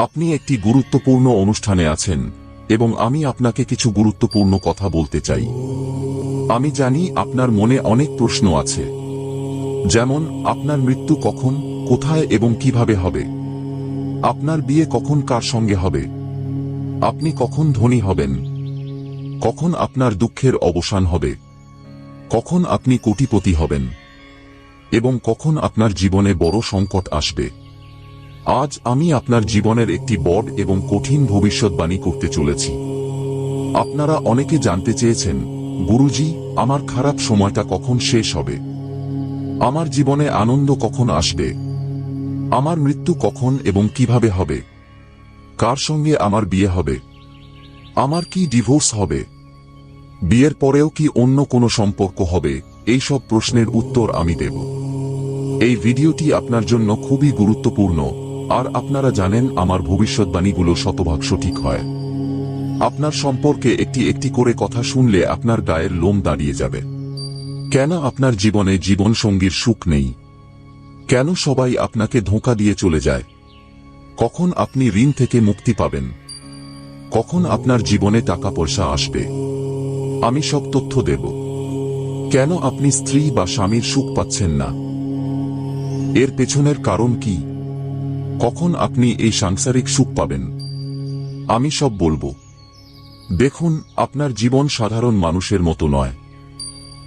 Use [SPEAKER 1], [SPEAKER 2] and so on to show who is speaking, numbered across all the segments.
[SPEAKER 1] আপনি একটি গুরুত্বপূর্ণ অনুষ্ঠানে আছেন, এবং আমি আপনাকে কিছু গুরুত্বপূর্ণ কথা বলতে চাই। আমি জানি আপনার মনে অনেক প্রশ্ন আছে। যেমন, আপনার মৃত্যু কখন, কোথায় এবং কীভাবে হবে? আপনার বিয়ে কখন কার সঙ্গে হবে? আপনি কখন ধনী হবেন? কখন আপনার দুঃখের অবসান হবে? কখন আপনি কোটিপতি হবেন? এবং কখন আপনার জীবনে বড় সংকট আসবে? আজ আমি আপনার জীবনের একটি বড় এবং কঠিন ভবিষ্যৎবাণী করতে চলেছি। আপনারা অনেকে জানতে চেয়েছেন, গুরুজি, আমার খারাপ সময়টা কখন শেষ হবে? আমার জীবনে আনন্দ কখন আসবে? আমার মৃত্যু কখন এবং কীভাবে হবে? কার সঙ্গে আমার বিয়ে হবে? আমার কি ডিভোর্স হবে? বিয়ের পরেও কি অন্য কোনো সম্পর্ক হবে? এই সব প্রশ্নের উত্তর আমি দেব। এই ভিডিওটি আপনার জন্য খুবই গুরুত্বপূর্ণ। আর আপনারা জানেন আমার ভবিষ্যৎবাণীগুলো শতভাগ সঠিক হয়। আপনার সম্পর্কে একটি একটি করে কথা শুনলে আপনার গায়ের লোম দাঁড়িয়ে যাবে। কেন আপনার জীবনে জীবন সঙ্গীর সুখ নেই? কেন সবাই আপনাকে ধোঁকা দিয়ে চলে যায়? কখন আপনি ঋণ থেকে মুক্তি পাবেন? কখন আপনার জীবনে টাকা পয়সা আসবে? আমি সব তথ্য দেব। কেন আপনি স্ত্রী বা স্বামীর সুখ পাচ্ছেন না? এর পেছনের কারণ কি? কখন আপনি এই সাংসারিক সুখ পাবেন? আমি সব বলব। দেখুন, আপনার জীবন সাধারণ মানুষের মতো নয়।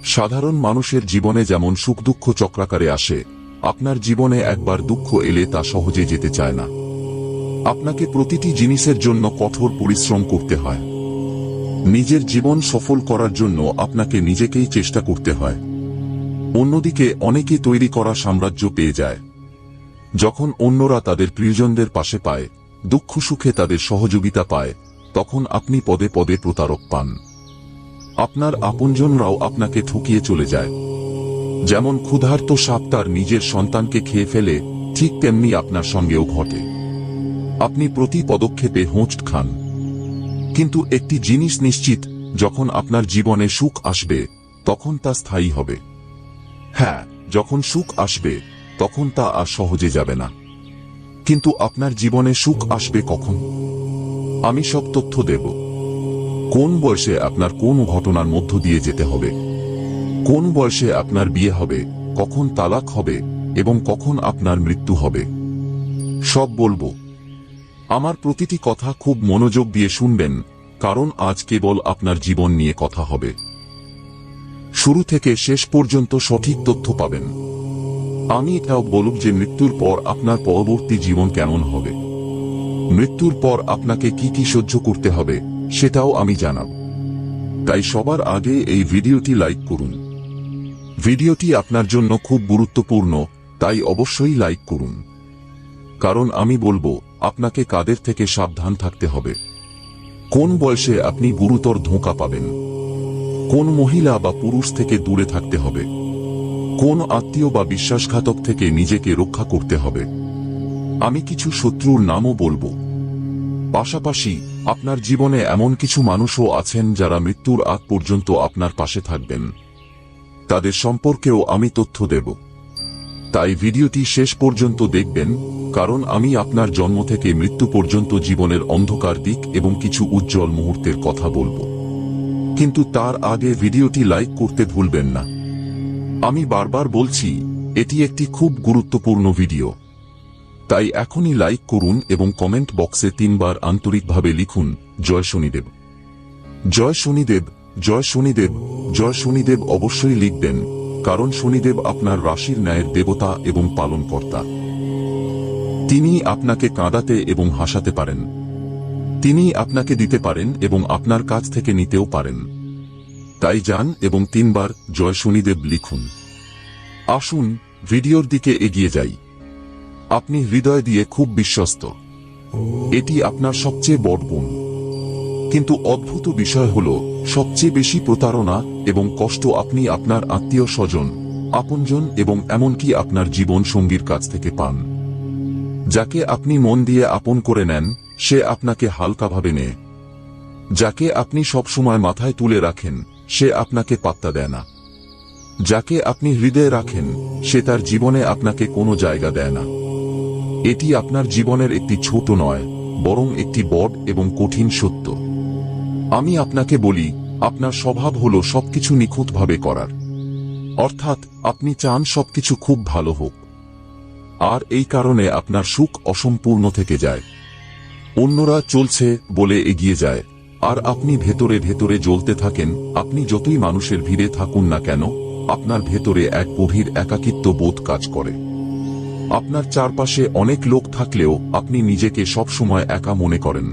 [SPEAKER 1] সাধারণ মানুষের জীবনে যেমন সুখ দুঃখ চক্রাকারে আসে, আপনার জীবনে একবার দুঃখ এলে তা সহজে যেতে চায় না। আপনাকে প্রতিটি জিনিসের জন্য কঠোর পরিশ্রম করতে হয়। নিজের জীবন সফল করার জন্য আপনাকে নিজেকেই চেষ্টা করতে হয়। অন্যদিকে অনেকে তৈরি করা সাম্রাজ্য পেয়ে যায়। যখন অন্যরা তাদের প্রিয়জনদের পাশে পায়, দুঃখ সুখে তাদের সহযোগিতা পায়, তখন আপনি পদে পদে প্রতারক পান। আপনার আপনজনরাও আপনাকে ঠকিয়ে চলে যায়। যেমন ক্ষুধার্ত সাপ তার নিজের সন্তানকে খেয়ে ফেলে, ঠিক তেমনি আপনার সঙ্গেও ঘটে। আপনি প্রতি পদক্ষেপে হোঁচ খান। কিন্তু একটি জিনিস নিশ্চিত, যখন আপনার জীবনে সুখ আসবে, তখন তা স্থায়ী হবে। হ্যাঁ যখন সুখ আসবে তখন তা আর সহজে যাবে না। কিন্তু আপনার জীবনে সুখ আসবে কখন? আমি সব তথ্য দেব। কোন বয়সে আপনার কোন ঘটনার মধ্য দিয়ে যেতে হবে? কোন বয়সে আপনার বিয়ে হবে? কখন তালাক হবে? এবং কখন আপনার মৃত্যু হবে? সব বলব। আমার প্রতিটি কথা খুব মনোযোগ দিয়ে শুনবেন, কারণ আজ কেবল আপনার জীবন নিয়ে কথা হবে। শুরু থেকে শেষ পর্যন্ত সঠিক তথ্য পাবেন। আমি এটাও বলুক যে মৃত্যুর পর আপনার পরবর্তী জীবন কেমন হবে। মৃত্যুর পর আপনাকে কি কি সহ্য করতে হবে, সেটাও আমি জানাব। তাই সবার আগে এই ভিডিওটি লাইক করুন। ভিডিওটি আপনার জন্য খুব গুরুত্বপূর্ণ, তাই অবশ্যই লাইক করুন। কারণ আমি বলব, আপনাকে কাদের থেকে সাবধান থাকতে হবে। কোন বয়সে আপনি গুরুতর ধোঁকা পাবেন? কোন মহিলা বা পুরুষ থেকে দূরে থাকতে হবে? কোন আত্মীয় বা বিশ্বাসঘাতক থেকে নিজেকে রক্ষা করতে হবে। আমি কিছু শত্রুর নামও বলব। পাশাপাশি, আপনার জীবনে এমন কিছু মানুষও আছেন যারা মৃত্যুর আগ পর্যন্ত আপনার পাশে থাকবেন। তাদের সম্পর্কেও আমি তথ্য দেব। তাই ভিডিওটি শেষ পর্যন্ত দেখবেন, কারণ আমি আপনার জন্ম থেকে মৃত্যু পর্যন্ত জীবনের অন্ধকার দিক এবং কিছু উজ্জ্বল মুহূর্তের কথা বলব। কিন্তু তার আগে ভিডিওটি লাইক করতে ভুলবেন না। আমি বারবার বলছি, এটি একটি খুব গুরুত্বপূর্ণ ভিডিও। তাই এখনই লাইক করুন এবং কমেন্ট বক্সে তিনবার আন্তরিকভাবে লিখুন, জয় শনিদেব। জয় শনিদেব জয় শনিদেব জয় শনিদেব অবশ্যই লিখবেন, কারণ শনিদেব আপনার রাশির ন্যায়ের দেবতা এবং পালনকর্তা। তিনি আপনাকে কাঁদাতে এবং হাসাতে পারেন। তিনি আপনাকে দিতে পারেন এবং আপনার কাছ থেকে নিতেও পারেন। তাই যান এবং তিনবার জয় শনিদেব লিখুন। আসুন, ভিডিওর দিকে এগিয়ে যাই। আপনি হৃদয় দিয়ে খুব বিশ্বস্ত। এটি আপনার সবচেয়ে বড় গুণ। কিন্তু অদ্ভুত বিষয় হল, সবচেয়ে বেশি প্রতারণা এবং কষ্ট আপনি আপনার আত্মীয় স্বজন, আপনজন এবং এমনকি আপনার জীবন সঙ্গীর কাছ থেকে পান। যাকে আপনি মন দিয়ে আপন করে নেন, সে আপনাকে হালকাভাবে নেয়। যাকে আপনি সবসময় মাথায় তুলে রাখেন সে আপনাকে পাত্তা দেয় না। যাকে আপনি হৃদয়ে রাখেন, সে তার জীবনে আপনাকে কোনো জায়গা দেয় না। এটি আপনার জীবনের একটি ছোট নয়, বরং একটি বড এবং কঠিন সত্য। আমি আপনাকে বলি, আপনার স্বভাব হল সবকিছু নিখুঁতভাবে করার। অর্থাৎ, আপনি চান সবকিছু খুব ভালো হোক। আর এই কারণে আপনার সুখ অসম্পূর্ণ থেকে যায়। অন্যরা চলছে বলে এগিয়ে যায়। আর আপনি ভেতরে ভেতরে জ্বলতে থাকেন, আপনি যতই মানুষের ভিড়ে থাকুন না কেন, আপনার ভেতরে এক গভীর একাকিত্ব বোধ কাজ করে। আপনার চারপাশে অনেক লোক থাকলেও আপনি নিজেকে সবসময় একা মনে করেন।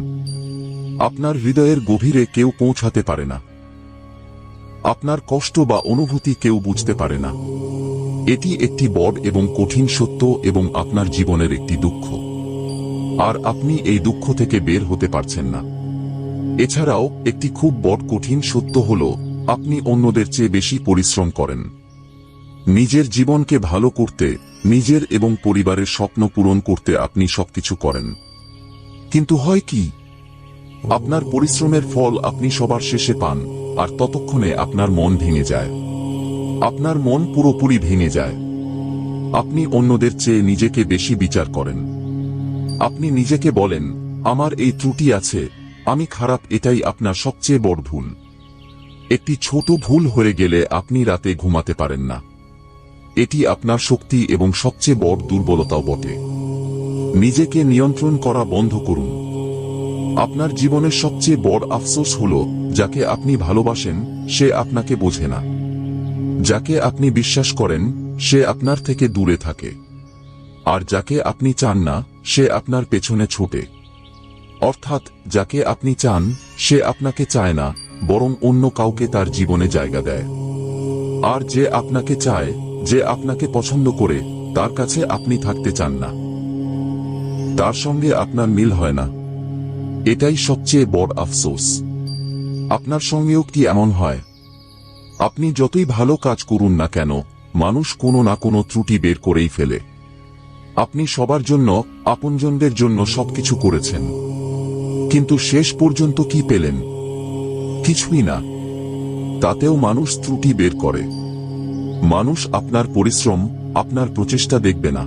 [SPEAKER 1] আপনার হৃদয়ের গভীরে কেউ পৌঁছাতে পারে না। আপনার কষ্ট বা অনুভূতি কেউ বুঝতে পারে না। এটি একটি বড় এবং কঠিন সত্য এবং আপনার জীবনের একটি দুঃখ। আর আপনি এই দুঃখ থেকে বের হতে পারছেন না। এছাড়াও, একটি খুব বড় কঠিন সত্য হল, আপনি অন্যদের চেয়ে বেশি পরিশ্রম করেন। নিজের জীবনকে ভালো করতে, নিজের এবং পরিবারের স্বপ্ন পূরণ করতে আপনি সবকিছু করেন। কিন্তু হয় কি? আপনার পরিশ্রমের ফল আপনি সবার শেষে পান, আর ততক্ষণে আপনার মন ভেঙে যায়। আপনার মন পুরোপুরি ভেঙে যায়। আপনি অন্যদের চেয়ে নিজেকে বেশি বিচার করেন। আপনি নিজেকে বলেন, আমার এই ত্রুটি আছে আমি খারাপ, এটাই আপনার সবচেয়ে বড় ভুল। একটি ছোট ভুল হয়ে গেলে আপনি রাতে ঘুমাতে পারেন না। এটি আপনার শক্তি এবং সবচেয়ে বড় দুর্বলতাও বটে। নিজেকে নিয়ন্ত্রণ করা বন্ধ করুন। আপনার জীবনের সবচেয়ে বড় আফসোস হল, যাকে আপনি ভালোবাসেন, সে আপনাকে বোঝে না। যাকে আপনি বিশ্বাস করেন, সে আপনার থেকে দূরে থাকে। আর যাকে আপনি চান না, সে আপনার পেছনে ছোটে। অর্থাৎ, যাকে আপনি চান, সে আপনাকে চায় না, বরং অন্য কাউকে তার জীবনে জায়গা দেয়। আর যে আপনাকে চায়, যে আপনাকে পছন্দ করে, তার কাছে আপনি থাকতে চান না। তার সঙ্গে আপনার মিল হয় না। এটাই সবচেয়ে বড় আফসোস। আপনার সঙ্গেও কি এমন হয়? আপনি যতই ভালো কাজ করুন না কেন, মানুষ কোনো না কোনো ত্রুটি বের করেই ফেলে। আপনি সবার জন্য, আপনজনদের জন্য সবকিছু করেছেন। কিন্তু শেষ পর্যন্ত কি পেলেন? কিছুই না। তাতেও মানুষ ত্রুটি বের করে। মানুষ আপনার পরিশ্রম, আপনার প্রচেষ্টা দেখবে না।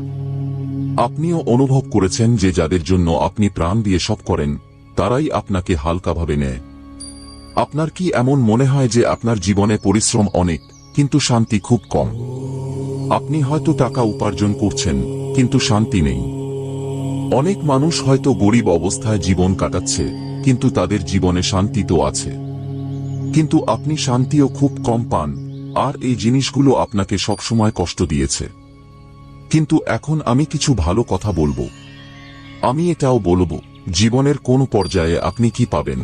[SPEAKER 1] আপনিও অনুভব করেছেন যে যাদের জন্য আপনি প্রাণ দিয়ে সব করেন, তারাই আপনাকে হালকাভাবে নেয়। আপনার কি এমন মনে হয় যে আপনার জীবনে পরিশ্রম অনেক, কিন্তু শান্তি খুব কম? আপনি হয়তো টাকা উপার্জন করছেন, কিন্তু শান্তি নেই। অনেক মানুষ হয়তো গরিব অবস্থায় জীবন কাটাচ্ছে, কিন্তু তাদের জীবনে শান্তি তো আছে। কিন্তু আপনি শান্তিও খুব কম পান, আর এই জিনিসগুলো আপনাকে সবসময় কষ্ট দিয়েছে। কিন্তু এখন আমি কিছু ভালো কথা বলব। আমি এটাও বলব, জীবনের কোন পর্যায়ে আপনি কি পাবেন?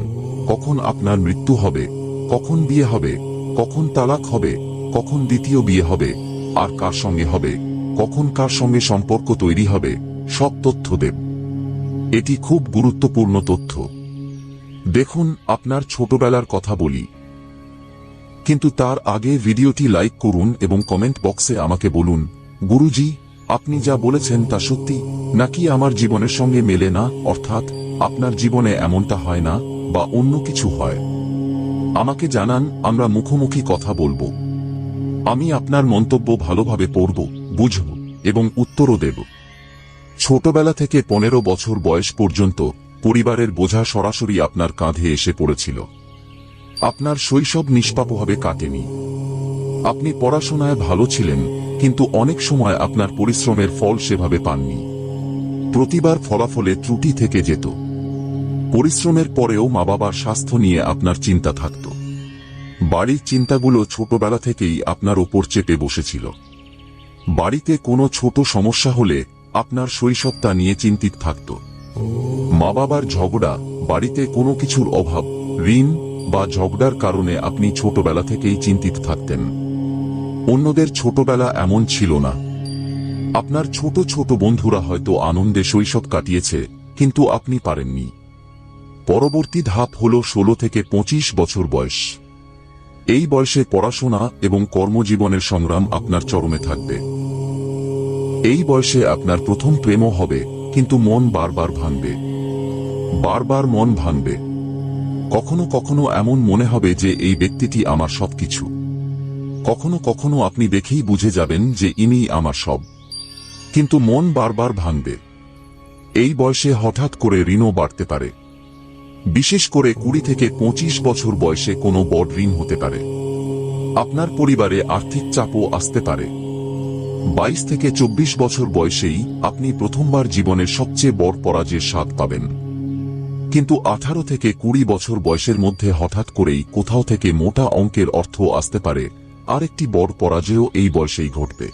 [SPEAKER 1] কখন আপনার মৃত্যু হবে? কখন বিয়ে হবে? কখন তালাক হবে? কখন দ্বিতীয় বিয়ে হবে? আর কার সঙ্গে হবে? কখন কার সঙ্গে সম্পর্ক তৈরি হবে? সব তথ্য দেব। এটি খুব গুরুত্বপূর্ণ তথ্য। দেখুন, আপনার ছোটবেলার কথা বলি। কিন্তু তার আগে ভিডিওটি লাইক করুন এবং কমেন্ট বক্সে আমাকে বলুন, গুরুজি, আপনি যা বলেছেন তা সত্যি? নাকি আমার জীবনের সঙ্গে মেলে না? অর্থাৎ, আপনার জীবনে এমনটা হয় না বা অন্য কিছু হয়? আমাকে জানান, আমরা মুখোমুখি কথা বলব। আমি আপনার মন্তব্য ভালোভাবে পড়ব, বুঝব এবং উত্তরও দেব। ছোটবেলা থেকে পনেরো বছর বয়স পর্যন্ত পরিবারের বোঝা সরাসরি আপনার কাঁধে এসে পড়েছিল। আপনার শৈশব নিষ্পাপভাবে কাটেনি। আপনি পড়াশোনায় ভালো ছিলেন, কিন্তু অনেক সময় আপনার পরিশ্রমের ফল সেভাবে পাননি। প্রতিবার ফলাফলে ত্রুটি থেকে যেত। পরিশ্রমের পরেও মা বাবার স্বাস্থ্য নিয়ে আপনার চিন্তা থাকত। বাড়ির চিন্তাগুলো ছোটবেলা থেকেই আপনার ওপর চেপে বসেছিল। বাড়িতে কোনো ছোট সমস্যা হলে আপনার শৈশবটা নিয়ে চিন্তিত থাকত। মা বাবার ঝগড়া বাড়িতে কোনো কিছুর অভাব, ঋণ বা ঝগড়ার কারণে আপনি ছোটবেলা থেকেই চিন্তিত থাকতেন। অন্যদের ছোটবেলা এমন ছিল না। আপনার ছোট ছোট বন্ধুরা হয়তো আনন্দে শৈশব কাটিয়েছে, কিন্তু আপনি পারেননি। পরবর্তী ধাপ হল ষোলো থেকে পঁচিশ বছর বয়স। এই বয়সে পড়াশোনা এবং কর্মজীবনের সংগ্রাম আপনার চরমে থাকবে। এই বয়সে আপনার প্রথম প্রেমও হবে, কিন্তু মন বারবার ভাঙবে। বারবার মন ভাঙবে। কখনো কখনো এমন মনে হবে যে এই ব্যক্তিটি আমার সবকিছু। কখনো কখনো আপনি দেখেই বুঝে যাবেন যে ইনি আমার সব। কিন্তু মন বারবার ভাঙবে। এই বয়সে হঠাৎ করে ঋণও বাড়তে পারে। বিশেষ করে কুড়ি থেকে পঁচিশ বছর বয়সে কোনো বড় ঋণ হতে পারে। আপনার পরিবারে আর্থিক চাপও আসতে পারে। বাইশ থেকে চব্বিশ বছর বয়সেই আপনি প্রথমবার জীবনের সবচেয়ে বড় পরাজয়ের স্বাদ পাবেন। কিন্তু আঠারো থেকে কুড়ি বছর বয়সের মধ্যে হঠাৎ করেই কোথাও থেকে মোটা অঙ্কের অর্থ আসতে পারে, আরেকটি বড় পরাজয়ও এই বয়সেই ঘটবে।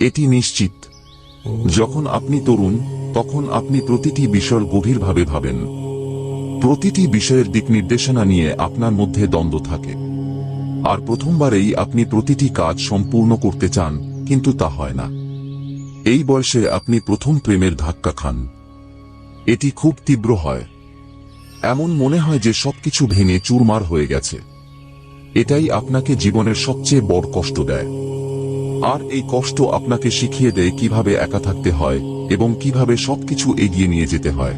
[SPEAKER 1] এটি নিশ্চিত। যখন আপনি তরুণ, তখন আপনি প্রতিটি বিষয় গভীরভাবে ভাবেন। প্রতিটি বিষয়ের দিক নির্দেশনা নিয়ে আপনার মধ্যে দ্বন্দ্ব থাকে। আর প্রথমবারেই আপনি প্রতিটি কাজ সম্পূর্ণ করতে চান কিন্তু তা হয় না। এই বয়সে আপনি প্রথম প্রেমের ধাক্কা খান। এটি খুব তীব্র হয়। এমন মনে হয় যে সবকিছু ভেঙে চুরমার হয়ে গেছে। এটাই আপনাকে জীবনের সবচেয়ে বড় কষ্ট দেয়। আর এই কষ্ট আপনাকে শিখিয়ে দেয় কীভাবে একা থাকতে হয় এবং কীভাবে সবকিছু এগিয়ে নিয়ে যেতে হয়।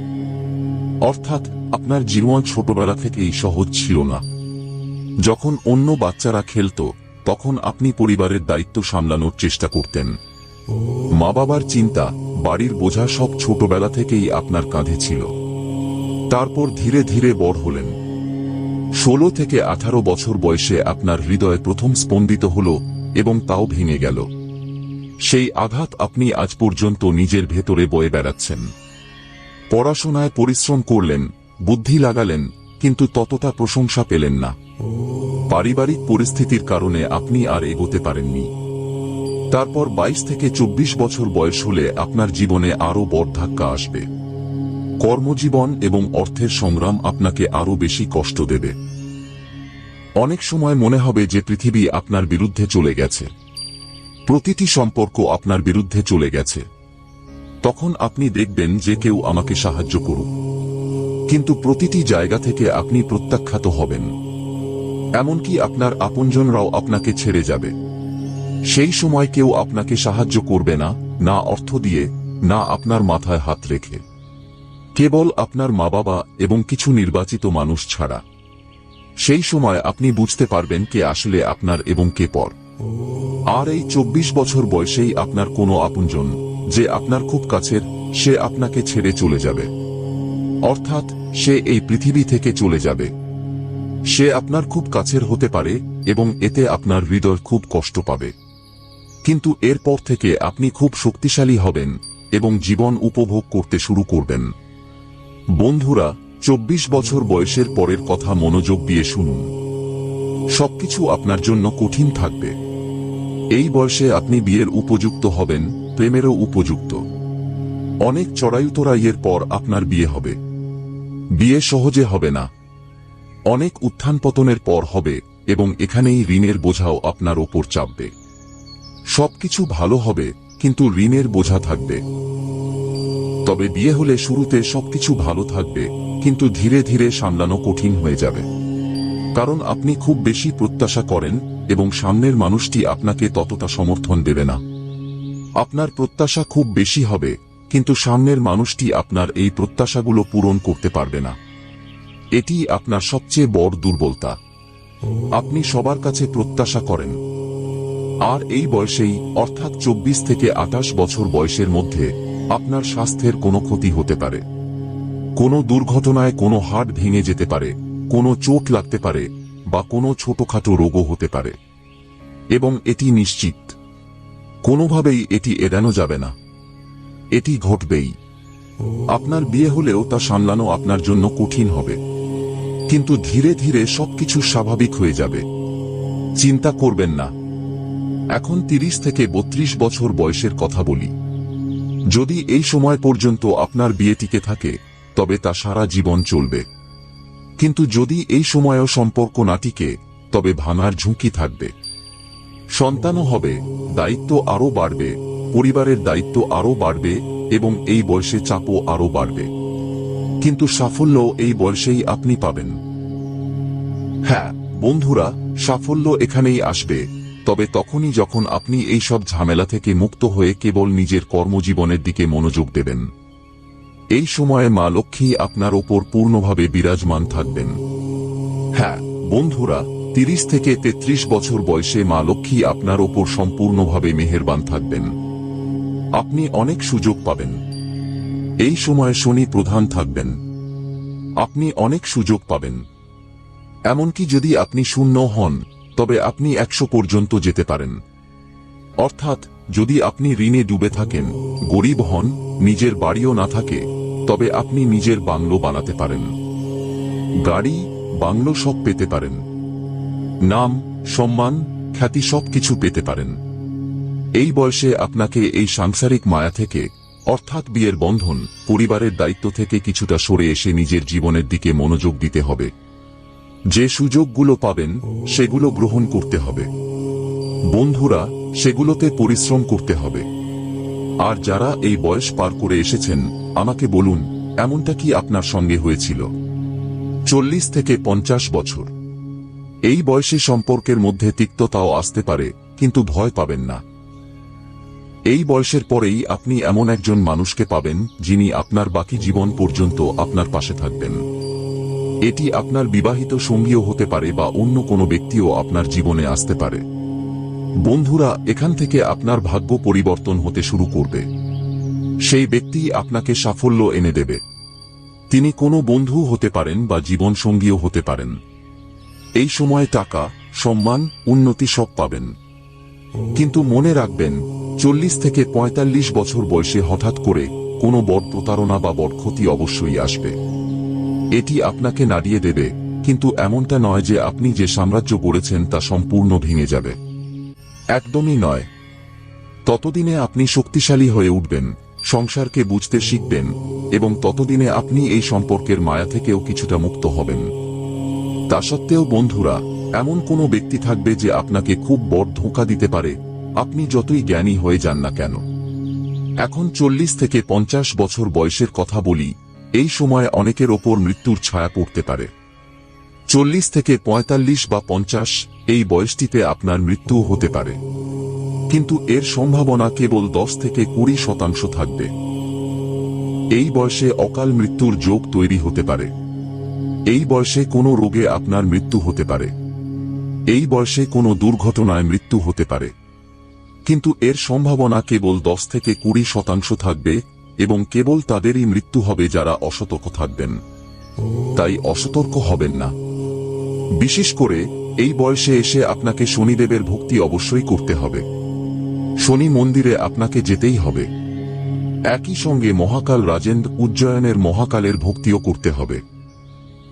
[SPEAKER 1] অর্থাৎ, আপনার জীবন ছোটবেলা থেকেই সহজ ছিল না। যখন অন্য বাচ্চারা খেলত তখন আপনি পরিবারের দায়িত্ব সামলানোর চেষ্টা করতেন। মা বাবার চিন্তা, বাড়ির বোঝা সব ছোটবেলা থেকেই আপনার কাঁধে ছিল। তারপর ধীরে ধীরে বড় হলেন। ষোলো থেকে আঠারো বছর বয়সে আপনার হৃদয় প্রথম স্পন্দিত হল এবং তাও ভেঙে গেল। সেই আঘাত আপনি আজ পর্যন্ত নিজের ভেতরে বয়ে বেড়াচ্ছেন। পড়াশোনায় পরিশ্রম করলেন, বুদ্ধি লাগালেন, কিন্তু ততটা প্রশংসা পেলেন না। পারিবারিক পরিস্থিতির কারণে আপনি আর এগোতে পারেননি। তারপর বাইশ থেকে চব্বিশ বছর বয়স হলে আপনার জীবনে আরও বড় আসবে। কর্মজীবন এবং অর্থের সংগ্রাম আপনাকে আরও বেশি কষ্ট দেবে। অনেক সময় মনে হবে যে পৃথিবী আপনার বিরুদ্ধে চলে গেছে। প্রতিটি সম্পর্ক আপনার বিরুদ্ধে চলে গেছে। তখন আপনি দেখবেন যে কেউ আমাকে সাহায্য করুক। কিন্তু প্রতিটি জায়গা থেকে আপনি প্রত্যাখ্যাত হবেন। এমনকি আপনার আপনজনরাও আপনাকে ছেড়ে যাবে। সেই সময় কেউ আপনাকে সাহায্য করবে না না অর্থ দিয়ে, না আপনার মাথায় হাত রেখে। কেবল আপনার মা বাবা এবং কিছু নির্বাচিত মানুষ ছাড়া। সেই সময় আপনি বুঝতে পারবেন কে আসলে আপনার এবং কে পর। আর এই চব্বিশ বছর বয়সেই আপনার কোনো আপনজন, যে আপনার খুব কাছের, সে আপনাকে ছেড়ে চলে যাবে। অর্থাৎ সে এই পৃথিবী থেকে চলে যাবে। সে আপনার খুব কাছের হতে পারে এবং এতে আপনার হৃদয় খুব কষ্ট পাবে। কিন্তু এরপর থেকে আপনি খুব শক্তিশালী হবেন এবং জীবন উপভোগ করতে শুরু করবেন। বন্ধুরা, চব্বিশ বছর বয়সের পরের কথা মনোযোগ দিয়ে শুনুন। সবকিছু আপনার জন্য কঠিন থাকবে। এই বয়সে আপনি বিয়ের উপযুক্ত হবেন, প্রেমেরও উপযুক্ত। অনেক চড়াইউতরাইয়ের পর আপনার বিয়ে হবে। বিয়ে সহজে হবে না। অনেক উত্থান পতনের পর হবে এবং এখানেই ঋণের বোঝাও আপনার ওপর চাপবে। সবকিছু ভালো হবে, কিন্তু ঋণের বোঝা থাকবে। তবে বিয়ে হলে শুরুতে সবকিছু ভালো থাকবে, কিন্তু ধীরে ধীরে সামলানো কঠিন হয়ে যাবে। কারণ আপনি খুব বেশি প্রত্যাশা করেন এবং সামনের মানুষটি আপনাকে ততটা সমর্থন দেবে না। আপনার প্রত্যাশা খুব বেশি হবে, কিন্তু সামনের মানুষটি আপনার এই প্রত্যাশাগুলো পূরণ করতে পারবে না। এটি আপনার সবচেয়ে বড় দুর্বলতা। আপনি সবার কাছে প্রত্যাশা করেন। আর এই বয়সেই, অর্থাৎ চব্বিশ থেকে আঠাশ বছর বয়সের মধ্যে, আপনার স্বাস্থ্যের কোনো ক্ষতি হতে পারে। কোনো দুর্ঘটনায় কোনো হাট ভেঙে যেতে পারে, কোনো চোট লাগতে পারে, বা কোনো ছোটখাটো রোগও হতে পারে। এবং এটি নিশ্চিত। কোনোভাবেই এটি এড়ানো যাবে না। এটি ঘটবেই। আপনার বিয়ে হলেও তা সামলানো আপনার জন্য কঠিন হবে। কিন্তু ধীরে ধীরে সবকিছু স্বাভাবিক হয়ে যাবে। চিন্তা করবেন না। এখন তিরিশ থেকে বত্রিশ বছর বয়সের কথা বলি। যদি এই সময় পর্যন্ত আপনার বিয়ে টিকে থাকে, তবে তা সারা জীবন চলবে। কিন্তু যদি এই সময়েও সম্পর্ক না টিকে, তবে ভাঙার ঝুঁকি থাকবে। সন্তানও হবে, দায়িত্ব আরও বাড়বে, পরিবারের দায়িত্ব আরও বাড়বে এবং এই বয়সে চাপও আরও বাড়বে। কিন্তু সাফল্য এই বয়সেই আপনি পাবেন। হ্যাঁ বন্ধুরা, সাফল্য এখানেই আসবে। তবে তখনই যখন আপনি এই সব ঝামেলা থেকে মুক্ত হয়ে কেবল নিজের কর্মজীবনের দিকে মনোযোগ দেবেন। এই সময়ে মা লক্ষ্মী আপনার ওপর পূর্ণভাবে বিরাজমান থাকবেন। হ্যাঁ বন্ধুরা, তিরিশ থেকে তেত্রিশ বছর বয়সে মা লক্ষ্মী আপনার ওপর সম্পূর্ণভাবে মেহেরবান থাকবেন। আপনি অনেক সুযোগ পাবেন। এই সময় শনি প্রধান থাকবেন। আপনি অনেক সুযোগ পাবেন। এমনকি যদি আপনি শূন্য হন, তবে আপনি একশো পর্যন্ত যেতে পারেন। অর্থাৎ, যদি আপনি ঋণে ডুবে থাকেন, গরিব হন, নিজের বাড়িও না থাকে, তবে আপনি নিজের বাংলো বানাতে পারেন। গাড়ি, বাংলো সব পেতে পারেন। নাম, সম্মান, খ্যাতি সব কিছু পেতে পারেন। এই বয়সে আপনাকে এই সাংসারিক মায়া থেকে অর্থাৎ বিয়ের বন্ধন পরিবারের দায়িত্ব থেকে কিছুটা সরে এসে নিজের জীবনের দিকে মনোযোগ দিতে হবে। যে সুযোগগুলো পাবেন, সেগুলো গ্রহণ করতে হবে। বন্ধুরা, সেগুলোতে পরিশ্রম করতে হবে। আর যারা এই বয়স পার করে এসেছেন, আমাকে বলুন, এমনটা কি আপনার সঙ্গে হয়েছিল? চল্লিশ থেকে পঞ্চাশ বছর। এই বয়সে সম্পর্কের মধ্যে তিক্ততাও আসতে পারে, কিন্তু ভয় পাবেন না। এই বয়সের পরেই আপনি এমন একজন মানুষকে পাবেন, যিনি আপনার বাকি জীবন পর্যন্ত আপনার পাশে থাকবেন। এটি আপনার বিবাহিত সঙ্গীও হতে পারে বা অন্য কোনো ব্যক্তিও আপনার জীবনে আসতে পারে। বন্ধুরা, এখান থেকে আপনার ভাগ্য পরিবর্তন হতে শুরু করবে। সেই ব্যক্তি আপনাকে সাফল্য এনে দেবে। তিনি কোনো বন্ধু হতে পারেন বা জীবন সঙ্গীও হতে পারেন। এই সময়ে টাকা, সম্মান, উন্নতি সব পাবেন। কিন্তু মনে রাখবেন, চল্লিশ থেকে পঁয়তাল্লিশ বছর বয়সে হঠাৎ করে কোনো বড় প্রতারণা বা বড় ক্ষতি অবশ্যই আসবে। এটি আপনাকে নাড়িয়ে দেবে, কিন্তু এমনটা নয় যে আপনি যে সাম্রাজ্য গড়েছেন তা সম্পূর্ণ ভেঙে যাবে। একদমই নয়। ততদিনে আপনি শক্তিশালী হয়ে উঠবেন, সংসারকে বুঝতে শিখবেন, এবং ততদিনে আপনি এই সম্পর্কের মায়া থেকেও কিছুটা মুক্ত হবেন। তা সত্ত্বেও বন্ধুরা এমন কোনো ব্যক্তি থাকবে যে আপনাকে খুব বড় ধোঁকা দিতে পারে। আপনি যতই জ্ঞানী হয়ে যান না কেন। এখন চল্লিশ থেকে পঞ্চাশ বছর বয়সের কথা বলি, এই সময় অনেকের ওপর মৃত্যুর ছায়া পড়তে পারে। চল্লিশ থেকে পঁয়তাল্লিশ বা পঞ্চাশ, এই বয়সটিতে আপনার মৃত্যু হতে পারে। কিন্তু এর সম্ভাবনা কেবল দশ থেকে কুড়ি শতাংশ থাকবে। এই বয়সে অকাল মৃত্যুর যোগ তৈরি হতে পারে। এই বয়সে কোনো রোগে আপনার মৃত্যু হতে পারে। এই বয়সে কোনো দুর্ঘটনায় মৃত্যু হতে পারে। কিন্তু এর সম্ভাবনা কেবল দশ থেকে কুড়ি শতাংশ থাকবে এবং কেবল তাদেরই মৃত্যু হবে যারা অসতর্ক থাকবেন। তাই অসতর্ক হবেন না। বিশেষ করে এই বয়সে এসে আপনাকে শনিদেবের ভক্তি অবশ্যই করতে হবে। শনি মন্দিরে আপনাকে যেতেই হবে। একই সঙ্গে মহাকাল রাজেন্দ্র উজ্জয়নের মহাকালের ভক্তিও করতে হবে।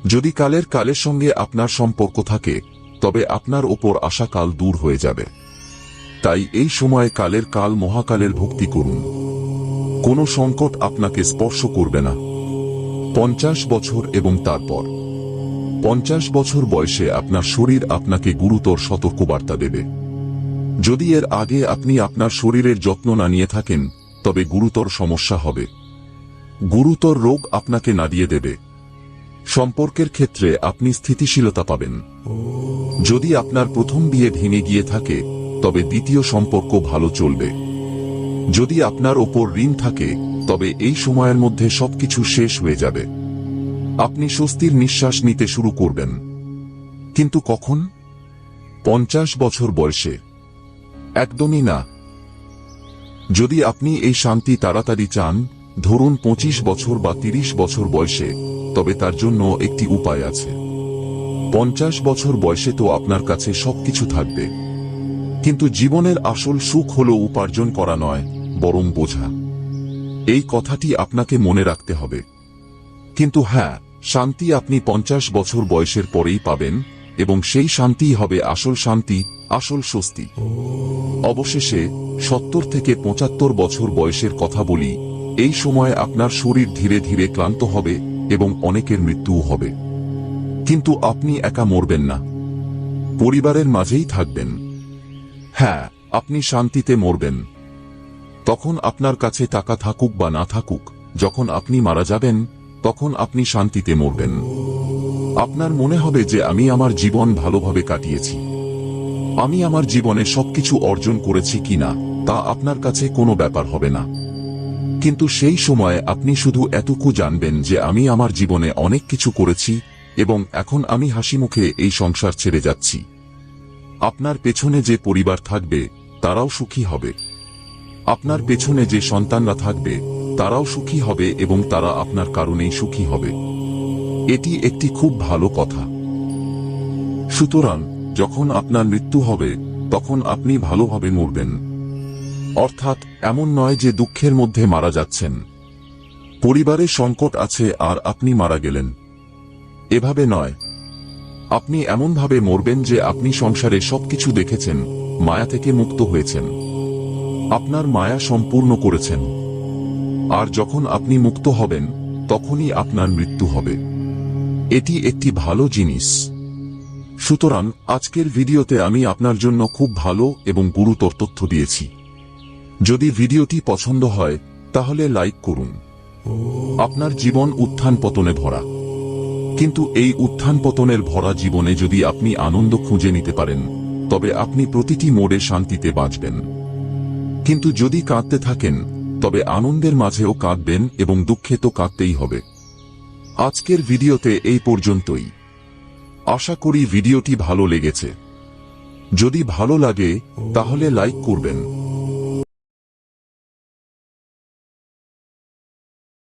[SPEAKER 1] যদি কালের কালের সঙ্গে আপনার সম্পর্ক থাকে তবে আপনার ওপর আশা কাল দূর হয়ে যাবে। তাই এই সময় কালের কাল মহাকালের ভক্তি করুন। কোনো সংকট আপনাকে স্পর্শ করবে না। পঞ্চাশ বছর এবং তারপর। পঞ্চাশ বছর বয়সে আপনার শরীর আপনাকে গুরুতর সতর্কবার্তা দেবে। যদি এর আগে আপনি আপনার শরীরের যত্ন না নিয়ে থাকেন, তবে গুরুতর সমস্যা হবে। গুরুতর রোগ আপনাকে নাড়িয়ে দেবে। সম্পর্কের ক্ষেত্রে আপনি স্থিতিশীলতা পাবেন। যদি আপনার প্রথম বিয়ে ভেঙে গিয়ে থাকে, তবে দ্বিতীয় সম্পর্ক ভালো চলবে। যদি আপনার ওপর ঋণ থাকে, তবে এই সময়ের মধ্যে সবকিছু শেষ হয়ে যাবে। আপনি স্বস্তির নিঃশ্বাস নিতে শুরু করবেন। কিন্তু কখন? পঞ্চাশ বছর বয়সে। একদমই না। যদি আপনি এই শান্তি তাড়াতাড়ি চান, ধরুন পঁচিশ বছর বা তিরিশ বছর বয়সে, তবে তার জন্য একটি উপায় আছে। পঞ্চাশ বছর বয়সে তো আপনার কাছে সবকিছু থাকবে। কিন্তু জীবনের আসল সুখ হল উপার্জন করা নয়, বরং বোঝা। এই কথাটি আপনাকে মনে রাখতে হবে। কিন্তু হ্যাঁ শান্তি আপনি পঞ্চাশ বছর বয়সের পরেই পাবেন, এবং সেই শান্তিই হবে আসল শান্তি, আসল স্বস্তি। অবশেষে, সত্তর থেকে পঁচাত্তর বছর বয়সের কথা বলি, এই সময় আপনার শরীর ধীরে ধীরে ক্লান্ত হবে, এবং অনেকের মৃত্যুও হবে। কিন্তু আপনি একা মরবেন না। পরিবারের মাঝেই থাকবেন। হ্যাঁ আপনি শান্তিতে মরবেন। তখন আপনার কাছে টাকা থাকুক বা না থাকুক, যখন আপনি মারা যাবেন, তখন আপনি শান্তিতে মরবেন। আপনার মনে হবে যে আমি আমার জীবন ভালোভাবে কাটিয়েছি। আমি আমার জীবনে সবকিছু অর্জন করেছি কিনা তা আপনার কাছে কোনো ব্যাপার হবে না। কিন্তু সেই সময় আপনি শুধু এতটুকু জানবেন যে আমি আমার জীবনে অনেক কিছু করেছি এবং এখন আমি হাসি মুখে এই সংসার ছেড়ে যাচ্ছি। আপনার পেছনে যে পরিবার থাকবে, তারাও সুখী হবে। আপনার পেছনে যে সন্তানরা থাকবে, তারাও সুখী হবে এবং তারা আপনার কারণেই সুখী হবে। এটি একটি খুব ভালো কথা। সুতরাং, যখন আপনার মৃত্যু হবে, তখন আপনি ভালোভাবে মরবেন। অর্থাৎ, এমন নয় যে দুঃখের মধ্যে মারা যাচ্ছেন। পরিবারে সংকট আছে আর আপনি মারা গেলেন। এভাবে নয়। আপনি এমনভাবে মরবেন যে আপনি সংসারে সবকিছু দেখেছেন, মায়া থেকে মুক্ত হয়েছেন। আপনার মায়া সম্পূর্ণ করেছেন। আর যখন আপনি মুক্ত হবেন, তখনই আপনার মৃত্যু হবে। এটি একটি ভালো জিনিস। সুতরাং আজকের ভিডিওতে আমি আপনার জন্য খুব ভালো এবং গুরুতর তথ্য দিয়েছি। যদি ভিডিওটি পছন্দ হয়, তাহলে লাইক করুন। আপনার জীবন উত্থান পতনে ভরা। কিন্তু এই উত্থান পতনের ভরা জীবনে যদি আপনি আনন্দ খুঁজে নিতে পারেন, তবে আপনি প্রতিটি মোড়ে শান্তিতে বাঁচবেন। কিন্তু যদি কাঁদতে থাকেন, তবে আনন্দের মাঝেও কাঁদবেন এবং দুঃখে তো কাঁদতেই হবে। আজকের ভিডিওতে এই পর্যন্তই। আশা করি ভিডিওটি ভালো লেগেছে। যদি ভালো লাগে, তাহলে লাইক করবেন।